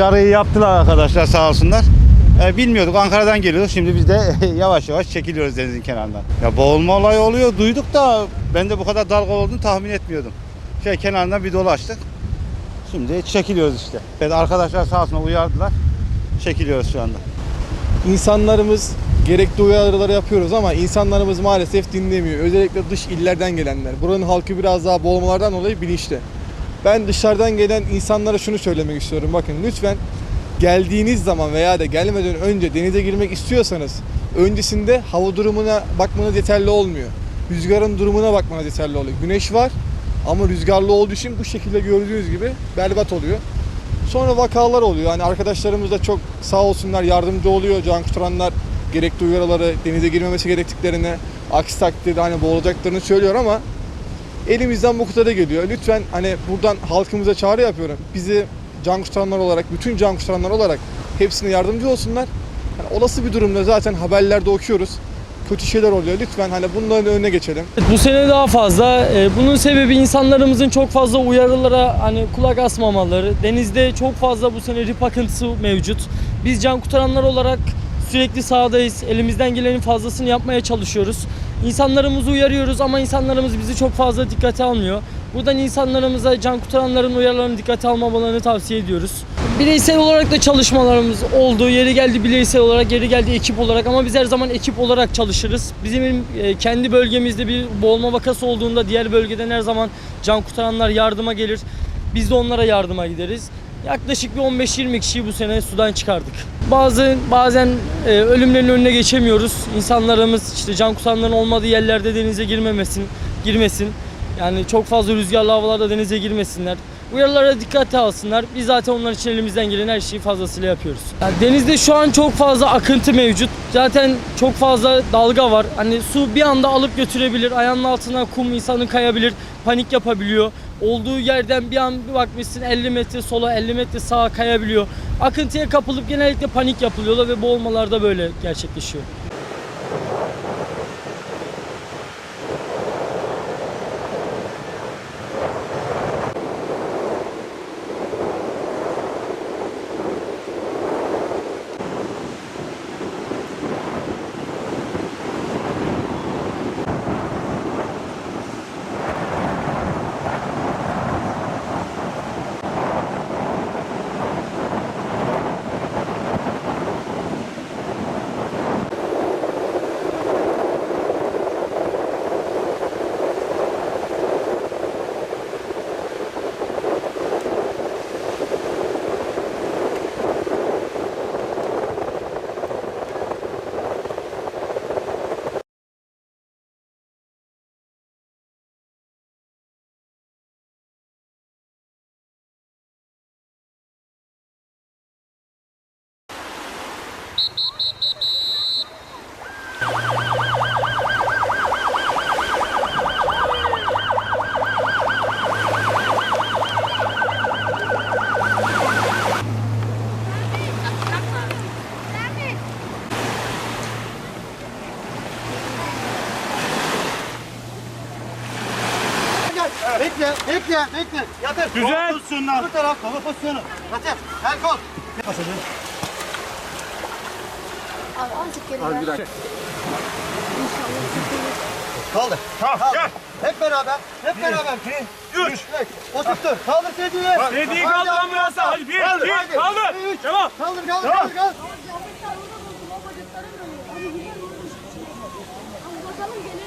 Yarıyı yaptılar arkadaşlar sağ olsunlar. E, bilmiyorduk Ankara'dan geliyorduk. Şimdi biz de yavaş yavaş çekiliyoruz denizin kenarından. Ya boğulma olayı oluyor duyduk da ben de bu kadar dalga olduğunu tahmin etmiyordum. Şey kenarından bir dolaştık. Şimdi çekiliyoruz işte. Evet, arkadaşlar sağ olsunlar uyardılar. Çekiliyoruz şu anda. İnsanlarımız gerekli uyarıları yapıyoruz ama insanlarımız maalesef dinlemiyor. Özellikle dış illerden gelenler. Buranın halkı biraz daha boğulmalardan dolayı bilinçli. Ben dışarıdan gelen insanlara şunu söylemek istiyorum. Bakın lütfen geldiğiniz zaman veya da gelmeden önce denize girmek istiyorsanız öncesinde hava durumuna bakmanız yeterli olmuyor. Rüzgarın durumuna bakmanız yeterli oluyor. Güneş var ama rüzgarlı olduğu için bu şekilde gördüğünüz gibi berbat oluyor. Sonra vakalar oluyor. Hani arkadaşlarımız da çok sağ olsunlar yardımcı oluyor. Can kurtaranlar gerekli uyarıları, denize girmemesi gerektiklerini, aksi takdirde hani boğulacaklarını söylüyor ama elimizden bu kadar geliyor. Lütfen hani buradan halkımıza çağrı yapıyorum. Bizi can kurtaranlar olarak, bütün can kurtaranlar olarak hepsine yardımcı olsunlar. Hani olası bir durumda zaten haberlerde okuyoruz. Kötü şeyler oluyor. Lütfen hani bunların önüne geçelim. Bu sene daha fazla. Ee, Bunun sebebi insanlarımızın çok fazla uyarılara hani kulak asmamaları. Denizde çok fazla bu sene rip akıntısı mevcut. Biz can kurtaranlar olarak sürekli sahadayız. Elimizden gelenin fazlasını yapmaya çalışıyoruz. İnsanlarımızı uyarıyoruz ama insanlarımız bizi çok fazla dikkate almıyor. Buradan insanlarımıza can kurtaranların uyarılarını dikkate almamalarını tavsiye ediyoruz. Bireysel olarak da çalışmalarımız oldu. Yeri geldi bireysel olarak, yeri geldi ekip olarak ama biz her zaman ekip olarak çalışırız. Bizim e, kendi bölgemizde bir boğulma vakası olduğunda diğer bölgeden her zaman can kurtaranlar yardıma gelir. Biz de onlara yardıma gideriz. Yaklaşık bir 15-20 kişiyi bu sene sudan çıkardık. Bazı bazen e, ölümlerin önüne geçemiyoruz. İnsanlarımız işte can kurtaranların olmadığı yerlerde denize girmemesin, girmesin. Yani çok fazla rüzgarlı havalarda denize girmesinler. Uyarılara dikkate alsınlar. Biz zaten onlar için elimizden gelen her şeyi fazlasıyla yapıyoruz. Yani denizde şu an çok fazla akıntı mevcut. Zaten çok fazla dalga var. Hani su bir anda alıp götürebilir. Ayağının altına kum insanın kayabilir. Panik yapabiliyor. Olduğu yerden bir an bir bakmışsın 50 metre sola 50 metre sağa kayabiliyor. Akıntıya kapılıp genellikle panik yapılıyorlar ve boğulmalar da böyle gerçekleşiyor. Bekle, bekle, bekle. Yatır. Güzel. Kol pozisyonu. Bu taraf kol pozisyonu. Yatır. Her kol. Basacağım. Abi azıcık geri Az ver. İnşallah. Kaldır. Kalk, kalk. Hep beraber, hep beraber. Bir, üç, oturttur. Kaldır Fedi'yi. Fedi'yi kaldır ambulansa. Hadi bir, kaldır, iki, kaldır. kaldır. Üç. Devam. Kaldır, kaldır, Devam. kaldır. kaldır. Abi, hani hani bakalım gene.